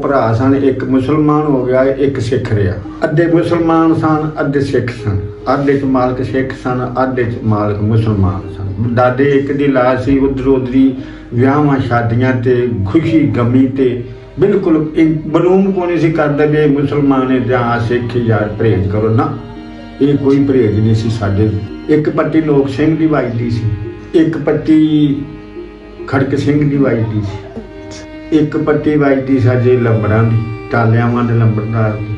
ਭਰਾ ਸਨ, ਇੱਕ ਮੁਸਲਮਾਨ ਹੋ ਗਿਆ, ਇੱਕ ਸਿੱਖ ਰਿਹਾ। ਅੱਧੇ ਮੁਸਲਮਾਨ ਸਨ, ਅੱਧੇ ਸਿੱਖ ਸਨ। ਅੱਧੇ ਚ ਮਾਲਕ ਸਿੱਖ ਸਨ, ਅੱਧੇ ਚ ਮਾਲਕ ਮੁਸਲਮਾਨ ਸਨ। ਦਾਦੇ ਇੱਕ ਦੀ ਲਾਸ਼ ਸੀ, ਉਧਰ ਉਧਰੀ ਵਿਆਹਾਂ, ਸ਼ਾਦੀਆਂ ਤੇ ਖੁਸ਼ੀ, ਗਮੀ ਤੇ ਬਿਲਕੁਲ ਬਲੂਮ ਕੋ ਨਹੀਂ ਸੀ ਕਰਦਾ ਵੀ ਮੁਸਲਮਾਨ ਹੈ, ਜਾਂ ਸਿੱਖ ਯਾਰ ਪਰਹੇਜ਼ ਕਰੋ। ਨਾ, ਇਹ ਕੋਈ ਪਰਹੇਜ਼ ਨਹੀਂ ਸੀ ਸਾਡੇ। ਇੱਕ ਪੱਟੀ ਲੋਕ ਸਿੰਘ ਦੀ ਵੱਜਦੀ ਸੀ, ਇੱਕ ਪੱਟੀ ਖੜਕ ਸਿੰਘ ਦੀ ਵੱਜਦੀ ਸੀ। ਇੱਕ ਪੱਟੀ ਵੱਜਦੀ ਸਾਡੇ ਲੰਬੜਾਂ ਦੀ ਟਾਲਿਆਵਾਂ ਦੇ ਲੰਬੜਦਾਰ ਦੀ।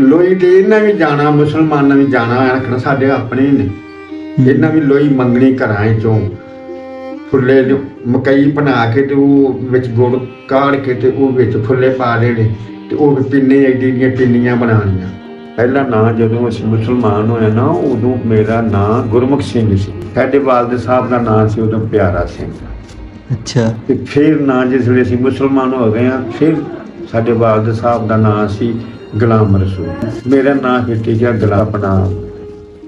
ਲੋਈ ਤੇ ਇਹਨਾਂ ਵੀ ਜਾਣਾ ਮੁਸਲਮਾਨਾਂ ਵੀ ਜਾਣਾ ਆਖਣਾ ਸਾਡੇ ਆਪਣੇ ਨੇ। ਇਹਨਾਂ ਵੀ ਲੋਈ ਮੰਗਣੀ ਘਰਾਂ ਚੋਂ ਫੁੱਲੇ ਜੋ ਮਕਈ ਬਣਾ ਕੇ ਤੇ ਉਹ ਵਿੱਚ ਗੁੜ ਕਾੜ ਕੇ ਤੇ ਉਹ ਵਿੱਚ ਫੁੱਲੇ ਪਾ ਦੇਣੇ ਤੇ ਉਹ ਪਿੰਨੇ ਐਡੀ ਦੀਆਂ ਪਿੰਨੀਆਂ ਬਣਾਉਣੀਆਂ। ਪਹਿਲਾ ਨਾਂ ਜਦੋਂ ਅਸੀਂ ਮੁਸਲਮਾਨ ਹੋਏ ਨਾ ਉਦੋਂ ਮੇਰਾ ਨਾਂ ਗੁਰਮੁਖ ਸਿੰਘ ਸੀ। ਸਾਡੇ ਵਾਲਦ ਸਾਹਿਬ ਦਾ ਨਾਂ ਸੀ ਉਦੋਂ ਪਿਆਰਾ ਸਿੰਘ। ਅੱਛਾ। ਤੇ ਫਿਰ ਨਾਂ ਜਿਸ ਵੇਲੇ ਅਸੀਂ ਮੁਸਲਮਾਨ ਹੋ ਗਏ ਆ ਫਿਰ ਸਾਡੇ ਵਾਲਦ ਸਾਹਿਬ ਦਾ ਨਾਂ ਸੀ ਗੁਲਾਮ ਰਸੂਲ। ਮੇਰਾ ਨਾਂ ਹਿੱਟੀ ਗਿਆ ਗੁਲਾਮ ਆਪਣਾ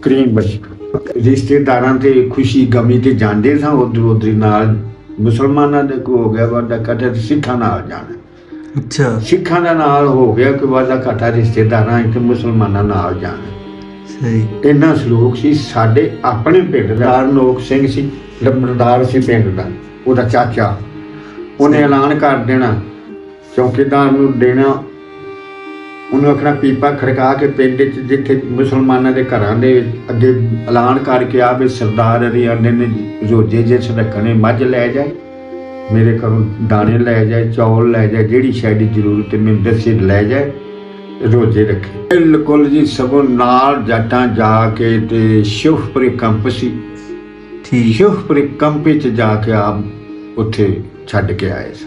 ਕਰੀਮ ਬਸ਼ ਰਿਸ਼ਤੇਦਾਰਾਂ ਤੇ ਖੁਸ਼ੀ ਗਮੀ ਤੇ ਜਾਂਦੇ ਸਾਂ ਉਧਰ ਉਧਰ ਨਾਲ ਮੁਸਲਮਾਨਾਂ ਦੇ ਕੋ ਹੋ ਗਿਆ ਵਾਦਾ ਕਟੇ ਸਿੱਖਾਂ ਨਾਲ ਜਾਣਾ। ਅੱਛਾ। ਸਿੱਖਾਂ ਦਾ ਨਾਲ ਹੋ ਗਿਆ ਕਿ ਵਾਦਾ ਘਾਟਾ ਰਿਸ਼ਤੇਦਾਰਾਂ ਤੇ ਮੁਸਲਮਾਨਾਂ ਨਾਲ ਜਾਣਾ। ਸਹੀ। ਇੰਨਾ ਸਲੂਕ ਸੀ ਸਾਡੇ ਆਪਣੇ ਪਿੰਡ ਦਾ ਨੋਕ ਸਿੰਘ ਸੀ ਲੰਬੜਦਾਰ ਸੀ ਪਿੰਡ ਦਾ, ਉਹਦਾ ਚਾਚਾ। ਉਹਨੇ ਐਲਾਨ ਕਰ ਦੇਣਾ, ਚੌਕੀਦਾਰ ਨੂੰ ਦੇਣਾ। ਉਹਨੂੰ ਆਖਣਾ, ਪੀਪਾ ਖੜਕਾ ਕੇ ਪਿੰਡ 'ਚ ਜਿੱਥੇ ਮੁਸਲਮਾਨਾਂ ਦੇ ਘਰਾਂ ਦੇ ਅੱਗੇ ਐਲਾਨ ਕਰਕੇ ਆ ਵੀ ਸਰਦਾਰ ਅਰੀ ਨੇ, ਰੋਜੇ ਜੇ ਰੱਖਣੇ ਮੱਝ ਲੈ ਜਾਏ, ਮੇਰੇ ਘਰੋਂ ਦਾਣੇ ਲੈ ਜਾਏ, ਚੌਲ ਲੈ ਜਾਏ, ਜਿਹੜੀ ਸ਼ੈ ਜ਼ਰੂਰਤ ਹੈ ਮੈਨੂੰ ਦੱਸੇ ਲੈ ਜਾਏ, ਰੋਜੇ ਰੱਖੇ। ਬਿਲਕੁਲ ਜੀ ਸਗੋਂ ਨਾਲ ਜੱਟਾਂ ਜਾ ਕੇ ਤੇ ਸ਼ਿਵਪੁਰੀ ਕੰਪ ਸੀ। ਠੀਕ ਸ਼ਿਵਪੁਰੀ ਕੰਪ ਵਿੱਚ ਜਾ ਕੇ ਆਪ ਉੱਥੇ ਛੱਡ ਕੇ ਆਏ ਸੀ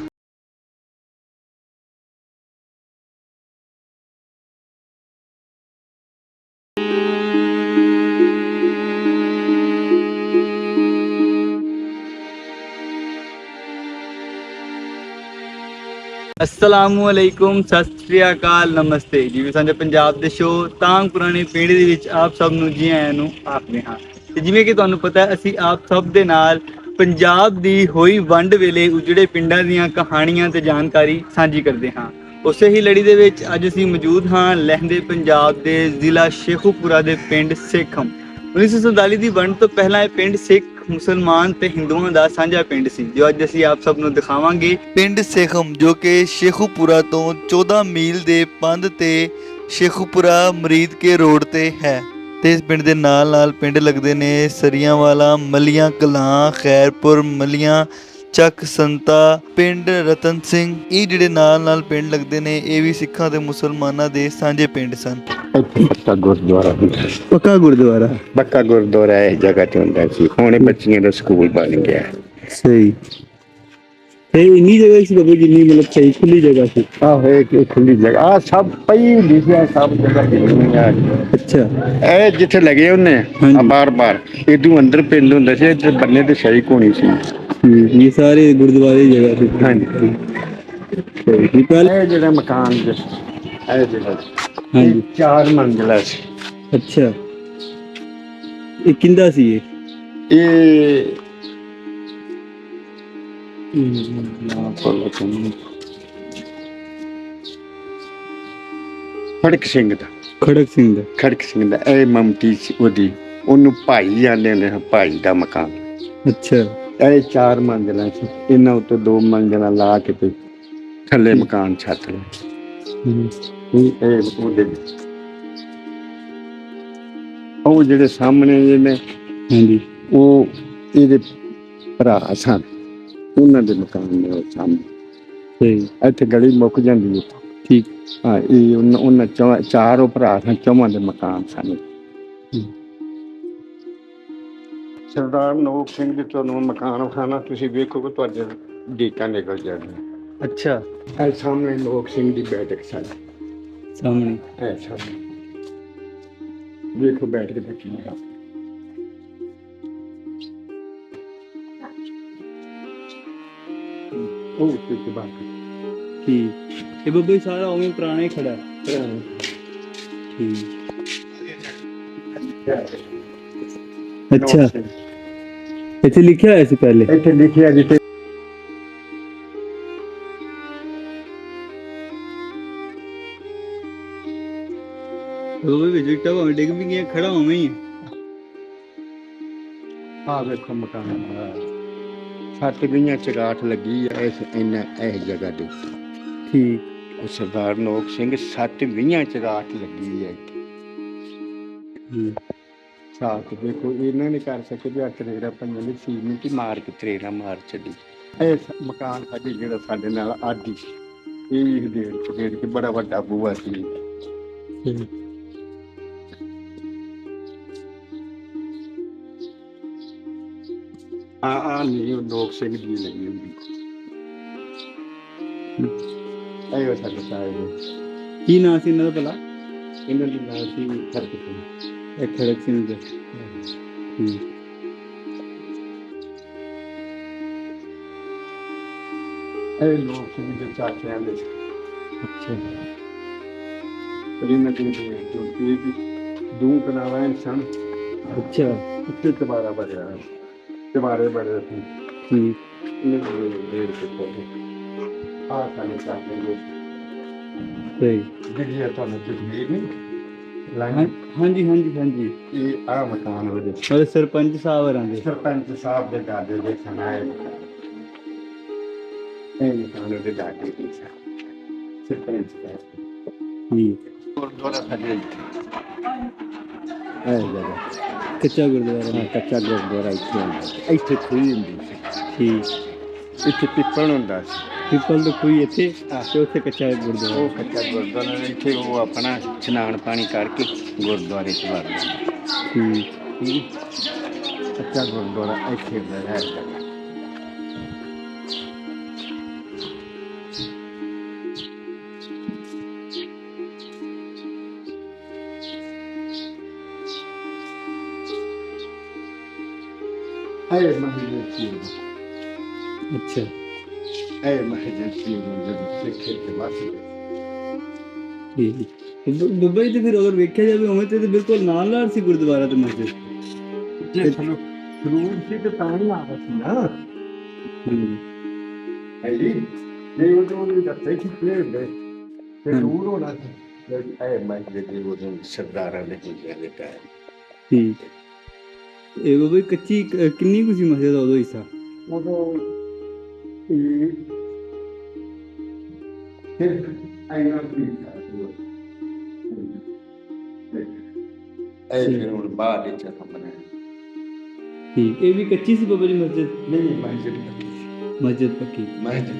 ਅਸਲਾਮੁ ਸਤਿ ਸ੍ਰੀ ਅਕਾਲ, ਨਮਸਤੇ। ਜਿਵੇਂ ਸਾਡੇ ਪੰਜਾਬ ਦੇ ਸ਼ੋ ਤਾਂ ਪੁਰਾਣੇ ਪੀੜ੍ਹੀ ਦੇ ਵਿੱਚ ਆਪ ਸਭ ਨੂੰ ਜੀ ਆਇਆਂ ਨੂੰ ਆਖਦੇ ਹਾਂ। ਤੇ ਜਿਵੇਂ ਕਿ ਤੁਹਾਨੂੰ ਪਤਾ ਹੈ ਅਸੀਂ ਆਪ ਸਭ ਦੇ ਨਾਲ ਪੰਜਾਬ ਦੀ ਹੋਈ ਵੰਡ ਵੇਲੇ ਉਜੜੇ ਪਿੰਡਾਂ ਦੀਆਂ ਕਹਾਣੀਆਂ ਤੇ ਜਾਣਕਾਰੀ ਸਾਂਝੀ ਕਰਦੇ ਹਾਂ। ਉਸੇ ਹੀ ਲੜੀ ਦੇ ਵਿੱਚ ਅੱਜ ਅਸੀਂ ਮੌਜੂਦ ਹਾਂ ਲਹਿੰਦੇ ਪੰਜਾਬ ਦੇ ਜ਼ਿਲ੍ਹਾ ਸ਼ੇਖੂਪੁਰਾ ਦੇ ਪਿੰਡ ਸੇਖਮ। 1947 ਦੀ ਵੰਡ ਤੋਂ ਪਹਿਲਾਂ ਇਹ ਪਿੰਡ ਸਿੱਖ ਮੁਸਲਮਾਨ ਤੇ ਹਿੰਦੂਆਂ ਦਾ ਸਾਂਝਾ ਪਿੰਡ ਸੀ, ਜੋ ਅੱਜ ਅਸੀਂ ਆਪ ਸਭ ਨੂੰ ਦਿਖਾਵਾਂਗੇ। ਪਿੰਡ ਸੇਖਮ, ਜੋ ਕਿ ਸ਼ੇਖੂਪੁਰਾ ਤੋਂ 14 ਮੀਲ ਦੇ ਪੰਧ ਤੇ ਸ਼ੇਖੂਪੁਰਾ ਮਰੀਦਕੇ ਰੋਡ ਤੇ ਹੈ। ਤੇ ਇਸ ਪਿੰਡ ਦੇ ਨਾਲ ਨਾਲ ਪਿੰਡ ਲੱਗਦੇ ਨੇ ਸਰੀਆਂ ਵਾਲਾ ਮਲੀਆਂ ਕਲਾਂ ਖੈਰਪੁਰ ਮਲੀਆਂ ਚੱਕ ਸੰਤਾ ਪਿੰਡ ਰਤਨ ਸਿੰਘ। ਇਹ ਜਿਹੜੇ ਨਾਲ ਨਾਲ ਪਿੰਡ ਲੱਗਦੇ ਨੇ ਇਹ ਵੀ ਸਿੱਖਾਂ ਤੇ ਮੁਸਲਮਾਨਾਂ ਦੇ ਸਾਂਝੇ ਪਿੰਡ ਸਨ। ਪੱਕਾ ਗੁਰਦੁਆਰਾ ਪੱਕਾ ਗੁਰਦੁਆਰਾ? ਪੱਕਾ ਗੁਰਦੁਆਰਾ ਇਸ ਜਗ੍ਹਾ ਤੇ ਹੁੰਦਾ ਸੀ। ਹੁਣ ਇਹ ਬੱਚੀਆਂ ਦਾ ਸਕੂਲ ਬਣ ਗਿਆ। ਸਹੀ। ਤੇ ਇੰਨੀ ਜਗ੍ਹਾ ਸੀ ਬਾਬਾ ਜਿੰਨੀ ਮਤਲਬ ਸਹੀ ਖੁੱਲੀ ਜਗ੍ਹਾ ਸੀ। ਆਹ ਹੈ ਕਿ ਖੁੱਲੀ ਜਗ੍ਹਾ। ਆ ਸਭ ਪਈ ਲਿਖਿਆ ਸਭ ਜਗ੍ਹਾ ਜਿੰਨੀਆਂ ਅੱਛਾ। ਇਹ ਜਿੱਥੇ ਲਗੇ ਉਹਨੇ ਹਾਂਜੀ। ਆ ਬਾਰ। ਬਾਰ ਇਦੋਂ ਅੰਦਰ ਪਿੰਡ ਹੁੰਦਾ ਸੀ ਇੱਧਰ ਬੰਨੇ ਤੇ ਸ਼ਾਹੀ ਕੋਣੀ ਸੀ। ਇਹ ਸਾਰੇ ਗੁਰਦੁਆਰੇ ਦੀ ਜਗ੍ਹਾ ਸੀ। ਹਾਂਜੀ। ਸਹੀ ਪਹਿਲੇ ਇਹ ਜਿਹੜਾ ਮਕਾਨ ਜਿ ਇਹ ਜਿਹੜਾ ਹਾਂਜੀ। ਇਹ ਚਾਰ ਮੰਜ਼ਲਾ ਸੀ। ਅੱਛਾ। ਇਹ ਕਿੰਦਾ ਸੀ ਇਹ? ਇਹ ਖੜਕ ਸਿੰਘ ਦਾ। ਖੜਕ ਸਿੰਘ ਦਾ। ਖੜਕ ਸਿੰਘ ਦਾ ਇਹ ਮਮਤੀ ਸੀ ਉਹਦੀ। ਉਹਨੂੰ ਭਾਈ ਜਾਂਦੇ ਨੇ ਭਾਈ ਦਾ ਮਕਾਨ। ਅੱਛਾ। ਇਹ ਚਾਰ ਮੰਜ਼ਲਾਂ ਸੀ ਇਹਨਾਂ ਉੱਤੇ ਦੋ ਮੰਜ਼ਲਾਂ ਲਾ ਕੇ ਤੇ ਥੱਲੇ ਮਕਾਨ ਛੱਤ ਲਿਆ ਇਹ ਉਹਦੇ ਉਹ ਜਿਹੜੇ ਸਾਹਮਣੇ ਜਿਹਨੇ ਹਾਂਜੀ। ਉਹ ਇਹਦੇ ਭਰਾ ਸਨ। ਉਹਨਾਂ ਦੇ ਮਕਾਨ ਨੇ ਉਹ ਸਾਹਮਣੇ। ਸਹੀ। ਇੱਥੇ ਗਲੀ ਮੁੱਕ ਜਾਂਦੀ ਹੈ। ਠੀਕ। ਹਾਂ ਇਹ ਉਹਨਾਂ ਉਹਨਾਂ ਚੌਂ- ਚਾਰੋਂ ਭਰਾ ਸਨ ਚੌਵਾਂ ਦੇ ਮਕਾਨ ਸਨ। ਸਰਦਾਰ ਨੋਕ ਸਿੰਘ ਦੇ ਤੁਹਾਨੂੰ ਮਕਾਨ ਖਾਣਾ ਤੁਸੀਂ ਵੇਖੋਗੇ ਤੁਹਾਡੇ ਡੀਕਾਂ ਨਿਕਲ ਜਾਣਗੀਆਂ। ਅੱਛਾ। ਇਹ ਸਾਹਮਣੇ ਲੋਕ ਸਿੰਘ ਦੀ ਬੈਠਕ ਸਾਡੀ ਸਾਹਮਣੇ। ਇਹ ਸਾਹਮਣੇ। ਵੇਖੋ ਬੈਠ ਕੇ ਦੇਖੀ ਉਹ ਉੱਤੇ ਉੱਤੇ ਬਾਹਰ ਕੱਢ। ਠੀਕ। ਇਹ ਬੱਬੇ ਸਾਰਾ ਉਵੇਂ ਪੁਰਾਣਾ ਹੀ ਖੜਾ। ਹੈ। ਠੀਕ। ਅੱਛਾ। ਇੱਥੇ ਲਿਖਿਆ ਹੋਇਆ ਸੀ ਪਹਿਲੇ? ਇੱਥੇ ਲਿਖਿਆ ਜਿੱਥੇ ਉਹ ਵੀ ਵਿਜਿਟਾ ਭਾਵੇਂ ਡਿੱਗ ਵੀ ਗਿਆ ਖੜਾ ਉਵੇਂ ਹੀ। ਹੈ। ਆ ਵੇਖੋ ਮਕਾਨ। ਸੱਤ ਗਈਆਂ ਚਗਾਠ ਲੱਗੀ ਆ ਇਸ ਇੰਨਾ ਇਸ ਜਗ੍ਹਾ ਦੇ ਉੱਤੇ ਠੀਕ। ਉਹ ਸਰਦਾਰ ਨੋਕ ਸਿੰਘ ਸੱਤ ਵੀਆਂ ਚਗਾਠ ਲੱਗੀ ਹੈ। ਸਾਥ ਦੇਖੋ ਇਹਨਾਂ ਨੇ ਕਰ ਸਕੇ ਵੀ ਤਰੇਰਾ ਪੰਜਾਂ ਦੀ ਸੀ ਨੂੰ ਕਿ ਮਾਰ ਕੇ ਤਰੇਰਾ ਮਾਰ ਛੱਡੀ। ਇਹ ਸ- ਮਕਾਨ ਸਾਡੇ ਜਿਹੜਾ ਸਾਡੇ ਨਾਲ ਆਦੀ ਇਹ ਵੀ ਦੇਰ ਦੇਰ ਕੇ ਬੜਾ ਵੱਡਾ ਬੂਆ ਸੀ। ਆ ਆ ਨਹੀਂ ਉਹ ਨੋਕ ਸਿੰਘ ਦੀ ਲੱਗੀ ਹੁੰਦੀ। ਉਹ ਸਾਡੇ ਸਾਹਿਬ ਕੀ ਨਾਂ ਸੀ ਇਹਨਾਂ ਦਾ ਭਲਾ? ਇਹਨਾਂ ਦੀ ਨਾਂ ਸੀ ਖਰਕ ਸਿੰਘ। ਇਹ ਖੜਕ ਸਿੰਘ ਦਾ ਇਹ ਲੋਕ ਸਿੰਘ ਦੇ ਚਾਚਿਆਂ ਦੇ। ਅੱਛਾ। ਇਹਨਾਂ ਦੀ ਜੋ ਕਿ ਦੂ ਕਨਾਵਾ ਸਨ। ਅੱਛਾ। ਉੱਤੇ ਤਬਾਰਾ ਬੜਿਆ ਤਬਾਰੇ ਬੜੇ ਸੀ ਠੀਕ ਇਹਨੇ ਦੇ ਦੇ ਕੇ ਕੋਲ ਆ ਸਾਨੂੰ ਚਾਹਤੇ ਨੇ ਸਹੀ ਜਿਹੜੀ ਇਹ ਤੁਹਾਨੂੰ ਤਸਵੀਰ ਨਹੀਂ ਹਾਂ- ਲਾਈਨ ਹਾਂਜੀ ਹਾਂਜੀ ਹਾਂਜੀ ਇਹ ਆ ਮਕਾਨ ਉਹਦੇ ਉਹ ਸਰਪੰਚ ਸਾਹਿਬ ਹਰਾਂ ਦੇ ਸਰਪੰਚ ਸਾਹਿਬ ਦੇ ਦਾਦੇ ਦੇ ਸੁਣਾਏ ਇਹ ਮਕਾਨ ਉਹਦੇ ਦਾਦੇ ਦੇ ਸੀ ਕੱਚਾ ਗੁਰਦੁਆਰਾ ਹਾਂ, ਕੱਚਾ ਗੁਰਦੁਆਰਾ ਇੱਥੇ ਹੁੰਦਾ। ਇੱਥੇ ਖੂਹੀ ਹੁੰਦੀ ਸੀ। ਠੀਕ। ਇੱਥੇ ਪਿੱਪਲ ਹੁੰਦਾ ਸੀ। ਪਿੱਪਲ ਤੋਂ ਕੋਈ ਇੱਥੇ? ਤੇ ਉੱਥੇ ਕੱਚਾ ਗੁਰਦੁਆਰਾ ਉਹ ਕੱਚਾ ਗੁਰਦੁਆਰਾ ਇੱਥੇ ਉਹ ਆਪਣਾ ਇਸ਼ਨਾਨ ਪਾਣੀ ਕਰਕੇ ਗੁਰਦੁਆਰੇ ਚ ਵੜ ਜਾਂਦੇ ਠੀਕ। ਕੱਚਾ ਗੁਰਦੁਆਰਾ ਇੱਥੇ ਬਣਾਇਆ ਹੈ ਅੱਛਾ ਜਦੋਂ ਸਿੱਖੇ ਤੇ ਠੀਕ ਫਿਰ ਅਗਰ ਵੇਖਿਆ ਜਾਵੇ ਉਵੇਂ ਤੇ ਤੇ ਬਿਲਕੁਲ ਨਾਲ ਨਾਲ ਸੀ ਗੁਰਦੁਆਰਾ ਤੇ ਮਸਜਿਦ ਜੇ ਸਾਨੂੰ ਸਰੂਰ ਸੀ ਤੇ ਤਾਂ ਹੀ ਆਵਾ ਸੀ ਨਾ ਹੂੰ ਹੈ ਜੀ ਜੇ ਉਹ ਤੋਂ ਵੀ ਦੱਸੇ ਕਿ ਪਲੇ ਗਏ ਤੇ ਦੂਰ ਹੋਣਾ ਸੀ ਇਹ ਦੇ ਉਹ ਸਰਦਾਰਾਂ ਦੇ ਹੁੰਦਿਆਂ ਦੇ ਟਾਈਮ ਠੀਕ ਇਹ ਬੱਬਾ ਜੀ ਕੱਚੀ ਕ- ਕਿੰਨੀ ਕੁ ਸੀ ਮਸਜਿਦ ਉਦੋਂ ਹਿੱਸਾ? ਉਦੋਂ ਇਹ ਆਇਨਾ ਵੀ ਇਹ ਫਿਰ ਹੁਣ ਬਾਅਦ ਵਿੱਚ ਆਪਾਂ ਬਣਾਇਆ। ਠੀਕ। ਇਹ ਵੀ ਕੱਚੀ ਸੀ ਬੱਬਾ ਜੀ ਮਸਜਿਦ ਨਹੀਂ ਮਸਜਿਦ ਪੱਕੀ। ਸੀ। ਮਸਜਿਦ ਪੱਕੀ। ਮਸਜਿਦ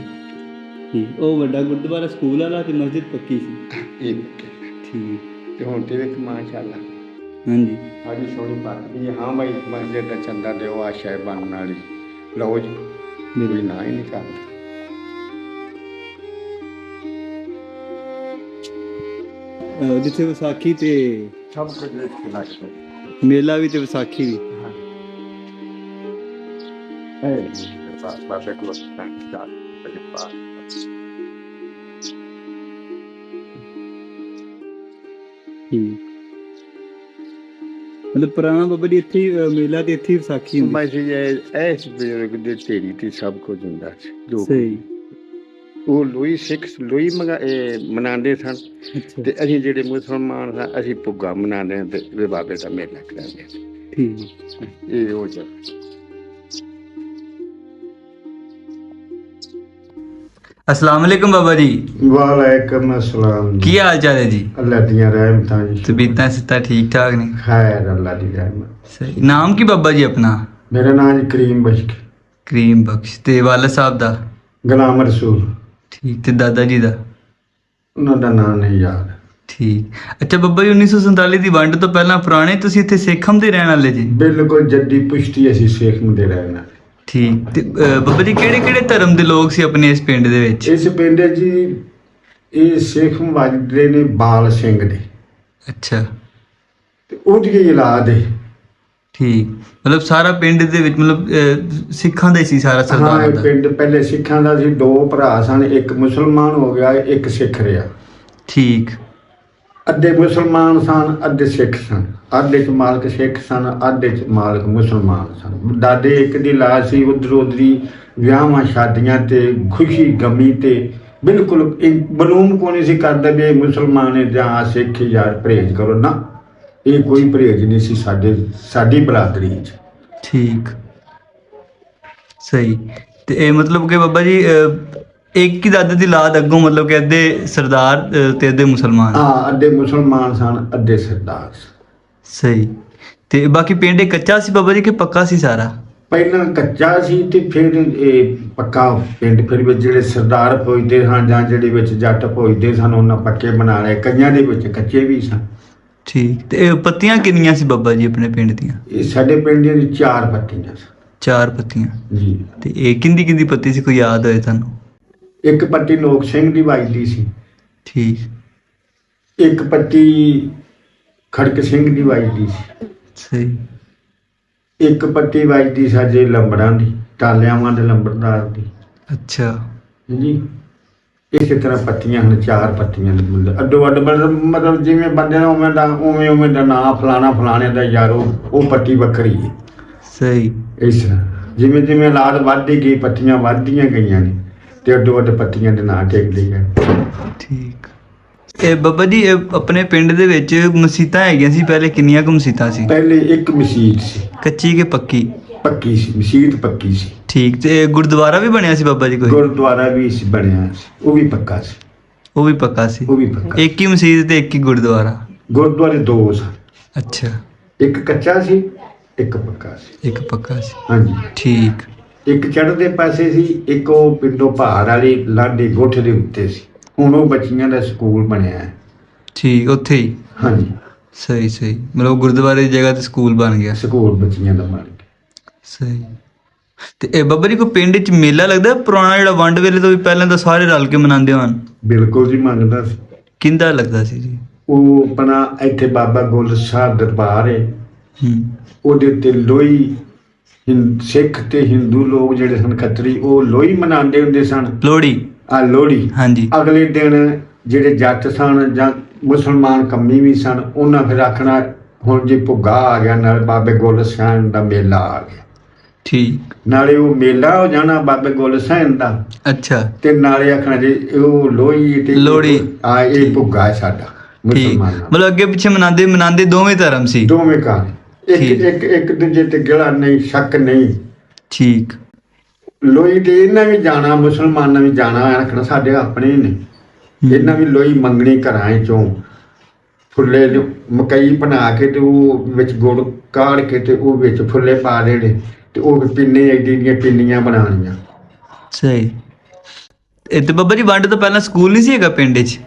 ਠੀਕ। ਉਹ ਵੱਡਾ ਗੁਰਦੁਆਰਾ ਸਕੂਲ ਵਾਲਾ ਤੇ ਮਸਜਿਦ ਪੱਕੀ ਸੀ। ਇਹ ਪੱਕੀ। ਠੀਕ। ਤੇ ਹੁਣ ਤੇ ਵੇਖ ਮਾਸ਼ਾਅੱਲਾ। ਹਾਂਜੀ। ਸਾਡੀ ਸੋਹਣੀ ਪੱਕਦੀ ਹੈ ਹਾਂ ਭਾਈ ਮਸਜਿਦ ਦਾ ਚੰਦਾ ਦਿਓ ਆ ਸ਼ੈ ਬਣਨ ਵਾਲੀ। ਲਓ ਜੀ ਕੋਈ ਨਾ ਹੀ ਨਹੀਂ ਕਰਦਾ। ਅਹ ਜਿੱਥੇ ਵਿਸਾਖੀ ਤੇ ਸਭ ਕੁਝ ਇੱਥੇ ਲੱਗਦਾ ਮੇਲਾ ਵੀ ਤੇ ਵਿਸਾਖੀ ਵੀ। ਹੈ ਬਾਸ ਬਾਸ ਇੱਕ ਲੋਕ ਤਾਂ ਚਾਰ ਬਜੇ ਬਾਅਦ ਮਤਲਬ ਪੁਰਾਣਾ ਬੱਬਾ ਜੀ ਇੱਥੇ ਹੀ, ਮੇਲਾ ਤੇ ਇੱਥੇ ਹੀ ਵਿਸਾਖੀ ਹੁੰਦੀ ਮੈਂ ਜੀ ਐਸ ਬਜ਼ੁਰਗ ਦੇ ਢੇਰੀ ਤੇ ਸਭ ਕੁਝ ਹੁੰਦਾ ਸੀ ਜੋ ਸਹੀ। ਉਹ ਲੋਈ ਸਿੱਖ ਲੋਈ ਮਨਾਉਂਦੇ ਸਨ। ਤੇ ਅਸੀਂ ਜਿਹੜੇ ਮੁਸਲਮਾਨ ਸਾਂ ਅਸੀਂ ਪੁੱਗਾ ਮਨਾਉਂਦੇ ਹਾਂ ਤੇ ਬਾਬੇ ਦਾ ਮੇਲਾ ਹਾਂ। ਠੀਕ। ਇਹ ਉਹ ਜਗ੍ਹਾ। ਅਸਲਾਮ ਵਾਲੇਕੁਮ ਬਾਬਾ ਜੀ। ਵਾਲੇਕਮ ਅਸਲਾਮ ਕੀ ਹਾਲ ਚਾਲ ਹੈ ਜੀ? ਅੱਲਾਹ ਦੀਆਂ ਰਹਿਮਤਾਂ ਜੀ। ਤਬੀਤਾਂ ਸਿੱਤਾ ਠੀਕ ਠਾਕ ਨੇ? ਖੈਰ ਅੱਲਾਹ ਦੀ ਰਹਿਮਤ। ਸਹੀ। ਨਾਮ ਕੀ ਬਾਬਾ ਜੀ ਆਪਣਾ? ਮੇਰਾ ਨਾਮ ਜੀ ਕਰੀਮ ਬਸ਼ਕ ਕਰੀਮ ਬਖਸ਼। ਤੇ ਵਾਲਾ ਸਾਹਿਬ ਦਾ? ਗੁਲਾਮ ਰਸੂਲ। ਠੀਕ। ਤੇ ਦਾਦਾ ਜੀ ਦਾ? ਉਹਨਾਂ ਦਾ ਨਾਮ ਨਹੀਂ ਯਾਦ। ਠੀਕ। ਅੱਛਾ ਬੱਬਾ ਜੀ 1947 ਦੀ ਵੰਡ ਤੋਂ ਪਹਿਲਾਂ ਪੁਰਾਣੇ ਤੁਸੀਂ ਇੱਥੇ ਸੇਖਮ ਦੇ ਰਹਿਣ ਵਾਲੇ ਜੀ? ਬਿਲਕੁਲ ਜੱਦੀ ਪੁਸ਼ਤੀ ਅਸੀਂ ਸੇਖ ਨੂੰ ਦੇ ਰਹੇ ਹਾਂ ਠੀਕ। ਤੇ ਅਹ, ਬੱਬਾ ਜੀ ਕਿਹੜੇ ਕਿਹੜੇ ਧਰਮ ਦੇ ਲੋਕ ਸੀ ਆਪਣੇ ਇਸ ਪਿੰਡ ਦੇ ਵਿੱਚ? ਇਸ ਪਿੰਡ ਜੀ ਇਹ ਸੇਖ ਵੱਜਦੇ ਨੇ ਬਾਲ ਸਿੰਘ ਦੇ। ਅੱਛਾ। ਤੇ ਉਹਦੀ ਔਲਾਦ ਹੈ ਠੀਕ। ਮਤਲਬ ਸਾਰਾ ਪਿੰਡ ਦੇ ਵਿੱਚ ਮਤਲਬ ਅਹ, ਸਿੱਖਾਂ ਦਾ ਹੀ ਸੀ ਸਾਰਾ ਹਾਂ ਸਰਦਾਰਾਂ ਇਹ ਦਾ? ਪਿੰਡ ਪਹਿਲੇ ਸਿੱਖਾਂ ਦਾ ਸੀ ਦੋ ਭਰਾ ਸਨ ਇੱਕ ਮੁਸਲਮਾਨ ਹੋ ਗਿਆ ਇੱਕ ਸਿੱਖ ਰਿਹਾ। ਠੀਕ। ਅੱਧੇ ਮੁਸਲਮਾਨ ਸਨ, ਅੱਧੇ ਸਿੱਖ ਸਨ। ਅੱਧੇ ਚ ਮਾਲਕ ਸਿੱਖ ਸਨ, ਅੱਧੇ ਚ ਮਾਲਕ ਮੁਸਲਮਾਨ ਸਨ। ਦਾਦੇ ਇੱਕ ਦੀ ਲਾਸ਼ ਸੀ, ਉਧਰ ਉਧਰੀ ਵਿਆਹਾਂ, ਸ਼ਾਦੀਆਂ ਤੇ, ਖੁਸ਼ੀ, ਗਮੀ ਤੇ। ਬਿਲਕੁਲ ਬਲੂਮ ਕੋ ਨਹੀਂ ਸੀ ਕਰਦਾ ਵੀ ਇਹ ਮੁਸਲਮਾਨ ਹੈ ਜਾਂ ਸਿੱਖ ਯਾਰ ਪਰਹੇਜ਼ ਕਰੋ? ਨਾ, ਇਹ ਕੋਈ ਪਰਹੇਜ਼ ਨਹੀਂ ਸੀ ਸਾਡੇ, ਸਾਡੀ ਬਰਾਦਰੀ 'ਚ। ਠੀਕ। ਸਹੀ। ਤੇ ਇਹ ਮਤਲਬ ਕਿ ਬਾਬਾ ਜੀ ਇੱਕ ਹੀ ਦਾਦੇ ਦੀ ਲਾਦ ਅੱਗੋਂ ਮਤਲਬ ਕਿ ਅੱਧੇ ਸਰਦਾਰ ਅਹ, ਤੇ ਅੱਧੇ ਮੁਸਲਮਾਨ। ਹਾਂ ਅੱਧੇ ਮੁਸਲਮਾਨ ਸਨ ਅੱਧੇ ਸਰਦਾਰ ਸਨ। ਸਹੀ। ਤੇ ਬਾਕੀ ਪਿੰਡ ਇਹ ਕੱਚਾ ਸੀ ਬਾਬਾ ਜੀ ਕਿ ਪੱਕਾ ਸੀ ਸਾਰਾ? ਪਹਿਲਾਂ ਕੱਚਾ ਸੀ ਤੇ ਫਿਰ ਇਹ ਪੱਕਾ ਪਿੰਡ ਫਿਰ ਵਿੱਚ ਜਿਹੜੇ ਸਰਦਾਰ ਪੁੱਜਦੇ ਹਨ ਜਾਂ ਜਿਹੜੇ ਵਿੱਚ ਜੱਟ ਪੁੱਜਦੇ ਸਨ ਉਹਨਾਂ ਪੱਕੇ ਬਣਾ ਲਏ। ਕਈਆਂ ਦੇ ਵਿੱਚ ਕੱਚੇ ਵੀ ਸਨ। ਠੀਕ। ਤੇ ਇਹ ਪੱਤੀਆਂ ਕਿੰਨੀਆਂ ਸੀ ਬਾਬਾ ਜੀ ਆਪਣੇ ਪਿੰਡ ਦੀਆਂ? ਇਹ ਸਾਡੇ ਪਿੰਡ ਦੀਆਂ ਚਾਰ ਪੱਤੀਆਂ ਸਨ। ਚਾਰ ਪੱਤੀਆਂ। ਜੀ। ਤੇ ਇਹ ਕਿੰਦੀ ਕਿੰਦੀ ਪੱਤੀ ਸੀ? ਕੋਈ ਯਾਦ ਹੋਏ ਤੁਹਾਨੂੰ? ਇੱਕ ਪੱਤੀ ਨੋਕ ਸਿੰਘ ਦੀ ਵੱਜਦੀ ਸੀ। ਠੀਕ। ਇੱਕ ਪੱਤੀ ਖੜਕ ਸਿੰਘ ਦੀ ਵੱਜਦੀ ਸੀ। ਸਹੀ। ਇੱਕ ਪੱਤੀ ਵੱਜਦੀ ਸਾਡੇ ਲੰਬੜਾਂ ਦੀ ਟਾਲਿਆਵਾਂ ਦੇ ਲੰਬੜਦਾਰ ਦੀ। ਅੱਛਾ। ਜੀ ਇਸੇ ਤਰ੍ਹਾਂ ਪੱਤੀਆਂ ਹਨ ਚਾਰ ਪੱਤੀਆਂ ਦੇ ਮੁੰਡੇ। ਅੱਡੋ ਅੱਡ ਮਤਲਬ ਜਿਵੇਂ ਬੰਦੇ ਦਾ ਉਵੇਂ ਦਾ ਉਵੇਂ ਉਵੇਂ ਦਾ ਨਾਂ ਫਲਾਣਾ ਫਲਾਣੇ ਦਾ ਯਾਰ ਉਹ ਪੱਤੀ ਵੱਖਰੀ ਹੈ। ਸਹੀ। ਇਸ ਤਰ੍ਹਾਂ। ਜਿਵੇਂ ਜਿਵੇਂ ਔਲਾਦ ਵੱਧਦੀ ਗਈ ਪੱਤੀਆਂ ਵੱਧਦੀਆਂ ਗਈਆਂ ਨੇ। ਤੇ ਅੱਡੋ ਅੱਡ ਪੱਤੀਆਂ ਦੇ ਨਾਂ ਟੇਕਦੇ ਗਏ ਠੀਕ। ਇਹ ਬਾਬਾ ਜੀ ਇਹ ਆਪਣੇ ਪਿੰਡ ਦੇ ਵਿੱਚ ਮਸੀਤਾਂ ਹੈਗੀਆਂ ਸੀ ਪਹਿਲੇ ਕਿੰਨੀਆਂ ਕੁ ਮਸੀਤਾਂ ਸੀ? ਪਹਿਲੇ ਇੱਕ ਮਸਜਿਦ ਸੀ। ਕੱਚੀ ਕਿ ਪੱਕੀ? ਪੱਕੀ ਸੀ ਮਸਜਿਦ ਪੱਕੀ ਸੀ। ਠੀਕ ਤੇ ਇਹ ਗੁਰਦੁਆਰਾ ਵੀ ਬਣਿਆ ਸੀ ਬਾਬਾ ਜੀ ਕੋਈ? ਗੁਰਦੁਆਰਾ ਵੀ ਸੀ ਬਣਿਆ ਸੀ ਉਹ ਵੀ ਪੱਕਾ ਸੀ। ਉਹ ਵੀ ਪੱਕਾ ਸੀ? ਉਹ ਵੀ ਪੱਕਾ ਇੱਕ ਹੀ ਮਸਜਿਦ ਤੇ ਇੱਕ ਹੀ ਗੁਰਦੁਆਰਾ? ਗੁਰਦੁਆਰੇ ਦੋ ਸਨ। ਅੱਛਾ। ਇੱਕ ਕੱਚਾ ਸੀ ਇੱਕ ਪੱਕਾ ਸੀ। ਇੱਕ ਪੱਕਾ ਸੀ। ਹਾਂਜੀ। ਠੀਕ। ਇੱਕ ਚੜ੍ਹਦੇ ਪਾਸੇ ਸੀ ਇੱਕ ਉਹ ਪਿੰਡੋਂ ਪਹਾੜ ਵਾਲੀ ਲਾਡੀ ਗੋਠ ਦੇ ਉੱਤੇ ਸੀ। ਹੁਣ ਉਹ ਬੱਚੀਆਂ ਦਾ ਸਕੂਲ ਬਣਿਆ ਹੈ। ਠੀਕ ਉੱਥੇ ਹੀ? ਹਾਂਜੀ। ਸਹੀ ਸਹੀ। ਮਤਲਬ ਗੁਰਦੁਆਰੇ ਦੀ ਜਗ੍ਹਾ ਤੇ ਸਕੂਲ ਬਣ ਗਿਆ? ਸਕੂਲ ਬੱਚੀਆਂ ਦਾ ਬਣ ਗਿਆ। ਸਹੀ। ਤੇ ਇਹ ਬਾਬਾ ਜੀ ਕੋਈ ਪਿੰਡ 'ਚ ਮੇਲਾ ਲੱਗਦਾ? ਪੁਰਾਣਾ ਜਿਹੜਾ ਵੰਡ ਵੇਲੇ ਤੋਂ ਵੀ ਪਹਿਲਾਂ ਤਾਂ ਸਾਰੇ ਰਲ ਕੇ ਮਨਾਉਂਦੇ ਹਨ ਬਿਲਕੁਲ ਜੀ ਮੰਗਦਾ ਸੀ। ਕਿੰਦਾ ਲੱਗਦਾ ਸੀ ਜੀ? ਉਹ ਆਪਣਾ ਇੱਥੇ ਬਾਬਾ ਗੋਲ ਸਾਹਿਬ ਦਰਬਾਰ ਹੈ। ਹੂੰ। ਉਹਦੇ ਉੱਤੇ ਲੋਈ ਸਿੱਖ ਤੇ ਹਿੰਦੂ ਲੋਕ ਜਿਹੜੇ ਸਨ ਖੱਤਰੀ ਉਹ ਲੋਈ ਮਨਾਉਂਦੇ ਹੁੰਦੇ ਸਨ। ਲੋਹੜੀ। ਆ ਲੋਹੜੀ। ਹਾਂਜੀ। ਅਗਲੇ ਦਿਨ ਜਿਹੜੇ ਜੱਟ ਸਨ ਜਾਂ ਮੁਸਲਮਾਨ ਕੰਮੀ ਵੀ ਸਨ ਉਹਨਾਂ ਫਿਰ ਆਖਣਾ ਹੁਣ ਜੀ ਭੁੱਗਾ ਆ ਗਿਆ ਨਾਲ ਬਾਬੇ ਗੋਲ ਸਾਹਿਬ ਦਾ ਮੇਲਾ ਆ ਗਿਆ। ਠੀਕ। ਨਾਲੇ ਉਹ ਮੇਲਾ ਹੋ ਜਾਣਾ ਬਾਬੇ ਗੋਲ ਸਾਹਿਬ ਦਾ। ਅੱਛਾ। ਤੇ ਨਾਲੇ ਆਖਣਾ ਜੀ ਉਹ ਲੋਹੜੀ ਤੇ ਲੋਹੜੀ। ਆ ਇਹ ਭੁੱਗਾ ਹੈ ਸਾਡਾ ਠੀਕ। ਮਤਲਬ ਅੱਗੇ ਪਿੱਛੇ ਮਨਾਉਂਦੇ ਮਨਾਉਂਦੇ ਦੋਵੇਂ ਧਰਮ ਸੀ। ਦੋਵੇਂ ਘਰ ਇੱਕ ਠੀਕ। ਇੱਕ ਇੱਕ ਦੂਜੇ ਤੇ ਗਿਲਾ ਨਹੀਂ ਸ਼ੱਕ ਨਹੀਂ। ਠੀਕ। ਲੋਈ ਤੇ ਇਹਨਾਂ ਵੀ ਜਾਣਾ ਮੁਸਲਮਾਨਾਂ ਵੀ ਜਾਣਾ ਆਖਣਾ ਸਾਡੇ ਆਪਣੇ ਹੀ ਨੇ। ਇਹਨਾਂ ਵੀ ਲੋਈ ਮੰਗਣੀ ਘਰਾਂ ਚੋਂ ਫੁੱਲੇ ਜੋ ਮਕਈ ਬਣਾ ਕੇ ਤੇ ਉਹ ਵਿੱਚ ਗੁੜ ਕਾੜ ਕੇ ਤੇ ਉਹ ਵਿੱਚ ਫੁੱਲੇ ਪਾ ਦੇਣੇ ਤੇ ਉਹ ਪਿੰਨੇ ਐਡੀ ਦੀਆਂ ਪਿੰਨੀਆਂ ਬਣਾਉਣੀਆਂ। ਸਹੀ। ਇਹ ਤੇ ਬਾਬਾ ਜੀ ਵੰਡ ਤੋਂ ਪਹਿਲਾਂ ਸਕੂਲ ਨਹੀਂ ਸੀ ਹੈਗਾ ਪਿੰਡ 'ਚ?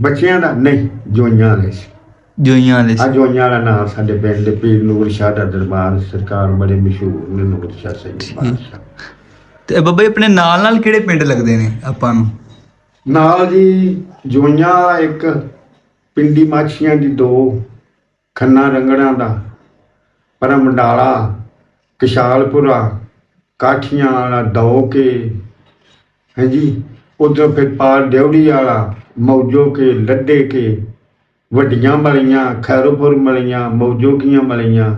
ਬੱਚਿਆਂ ਦਾ ਨਹੀਂ ਜੋਈਆਂ ਵਾਲੇ ਸੀ। ਜੋਈਆਂ ਵਾਲੇ ਆ ਸੀ ਜੋਈਆਂ ਵਾਲਾ ਨਾਮ ਸਾਡੇ ਪਿੰਡ ਦੇ ਪੀਰ ਨੂਰ ਸ਼ਾਹ ਦਾ ਦਰਬਾਰ ਸਰਕਾਰ ਬੜੇ ਮਸ਼ਹੂਰ ਨੇ ਨੂਰ ਸ਼ਾਹ ਸਹੀ ਬਾਦਸ਼ਾਹ ਤੇ ਬਾਬਾ ਜੀ ਆਪਣੇ ਨਾਲ ਨਾਲ ਕਿਹੜੇ ਪਿੰਡ ਲੱਗਦੇ ਨੇ ਆਪਾਂ ਨੂੰ? ਨਾਲ ਜੀ ਜੋਈਆਂ ਇੱਕ ਪਿੰਡੀ ਮਾਛੀਆਂ ਦੀ ਦੋ ਖੰਨਾ ਰੰਗੜਾਂ ਦਾ ਪਰਮਡਾਲਾ ਕਿਸ਼ਾਲਪੁਰਾ ਕਾਠੀਆਂ ਵਾਲਾ ਦੋ ਕੇ ਹਾਂਜੀ ਉਧਰ ਫਿਰ ਪਾਰ ਡਿਉੜੀ ਵਾਲਾ ਮੌਜੋ ਕੇ ਲੱਡੇ ਕੇ ਵੱਡੀਆਂ ਮਲੀਆਂ ਖੈਰੋਪੁਰ ਮਲੀਆਂ ਮੌਜੋ ਕੀਆਂ ਮਲੀਆਂ।